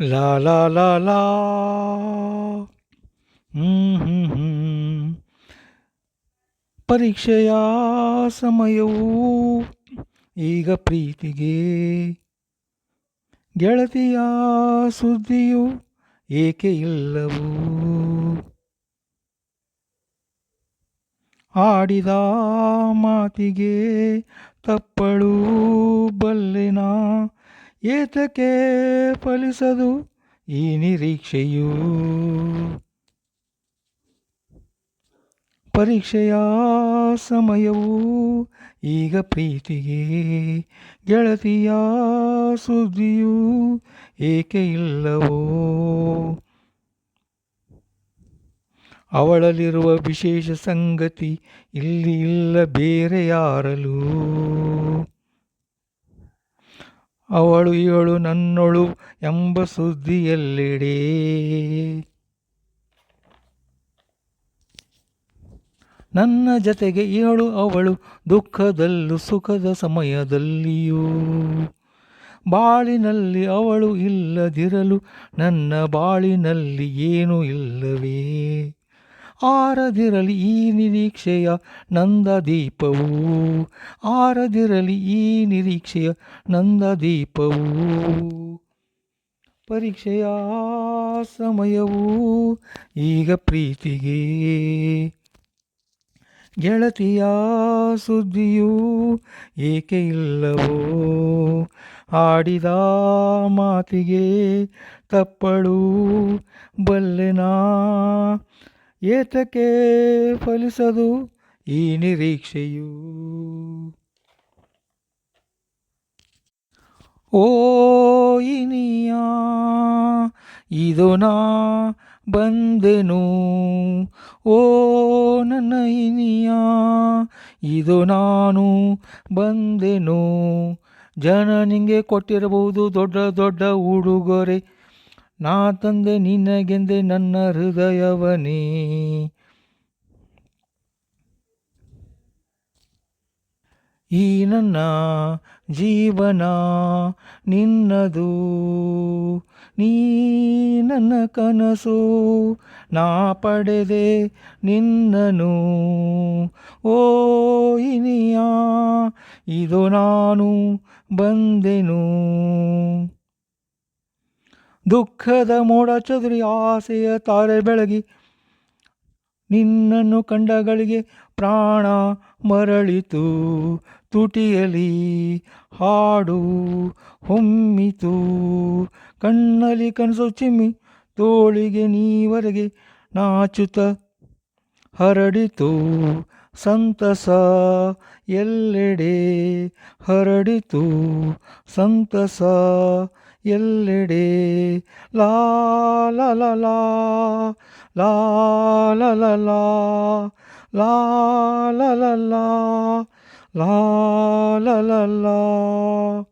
La la la la. Mm-hmm. ಪರೀಕ್ಷೆಯ ಸಮಯವೂ ಈಗ ಪ್ರೀತಿಗೆ ಗೆಳತಿಯ ಸುದ್ದಿಯು ಏಕೆ ಇಲ್ಲವೂ. ಆಡಿದ ಮಾತಿಗೆ ತಪ್ಪಳು. ಏತಕ್ಕೆ ಫಲಿಸದು ಈ ನಿರೀಕ್ಷೆಯು? ಪರೀಕ್ಷೆಯ ಸಮಯವು ಈಗ ಪ್ರೀತಿಗೆ ಗೆಳತಿಯ ಸುದ್ದಿಯು ಏಕೆ ಇಲ್ಲವೋ? ಅವಳಲ್ಲಿರುವ ವಿಶೇಷ ಸಂಗತಿ ಇಲ್ಲಿ ಇಲ್ಲ ಬೇರೆ ಯಾರಲು ಅವಳು ಇವಳು ನನ್ನೊಳು ಎಂಬ ಸುದ್ದಿಯಲ್ಲಿಡೆ. ನನ್ನ ಜತೆಗೆ ಇವಳು ಅವಳು ದುಃಖದಲ್ಲೂ ಸುಖದ ಸಮಯದಲ್ಲಿಯೂ. ಬಾಳಿನಲ್ಲಿ ಅವಳು ಇಲ್ಲದಿರಲು ನನ್ನ ಬಾಳಿನಲ್ಲಿ ಏನೂ ಇಲ್ಲವೇ? ಆರದಿರಲಿ ಈ ನಿರೀಕ್ಷೆಯ ನಂದ ದೀಪವೂ ಆರದಿರಲಿ ಈ ನಿರೀಕ್ಷೆಯ ನಂದ ದೀಪವೂ ಪರೀಕ್ಷೆಯ ಸಮಯವೂ ಈಗ ಪ್ರೀತಿಗೆ. ಗೆಳತಿಯ ಸುದ್ದಿಯೂ ಏಕೆ ಇಲ್ಲವೋ. ಆಡಿದ ಮಾತಿಗೆ ತಪ್ಪಳು ಬಲ್ಲೆನಾ. ಏತಕ್ಕೆ ಫಲಿಸದು ಈ ನಿರೀಕ್ಷೆಯು? ಓ ಇನಿಯ, ಇದು ನಾ ಬಂದೆನು. ಓ ನನ್ನ ಇನಿಯ, ಇದು ನಾನು ಬಂದೆನು. ಜನ ನಿಂಗೆ ಕೊಟ್ಟಿರಬಹುದು ದೊಡ್ಡ ದೊಡ್ಡ ಉಡುಗೊರೆ. ನಾ ತಂದೆ ನಿನಗೆಂದೆ ನನ್ನ ಹೃದಯವನೇ. ಈ ನನ್ನ ಜೀವನ ನಿನ್ನದು, ನೀ ನನ್ನ ಕನಸು ನಾ ಪಡೆದೆ ನಿನ್ನನು. ಓ ಇನಿಯ, ಇದು ನಾನು ಬಂದೆನು. ದುಃಖದ ಮೋಡ ಚದುರಿ ಆಸೆಯ ತಾರೆ ಬೆಳಗಿ. ನಿನ್ನನ್ನು ಕಂಡಗಳಿಗೆ ಪ್ರಾಣ ಮರಳಿತು, ತುಟಿಯಲಿ ಹಾಡು ಹೊಮ್ಮಿತು. ಕಣ್ಣಲ್ಲಿ ಕನಸು ಚಿಮ್ಮಿ, ತೋಳಿಗೆ ನೀವರೆಗೆ ನಾಚುತ ಹರಡಿತು. ಸಂತಸ ಎಲ್ಲೆಡೆ ಹರಡಿತು, ಸಂತಸ எல்லடே லா லா லா லா லா லா லா லா லா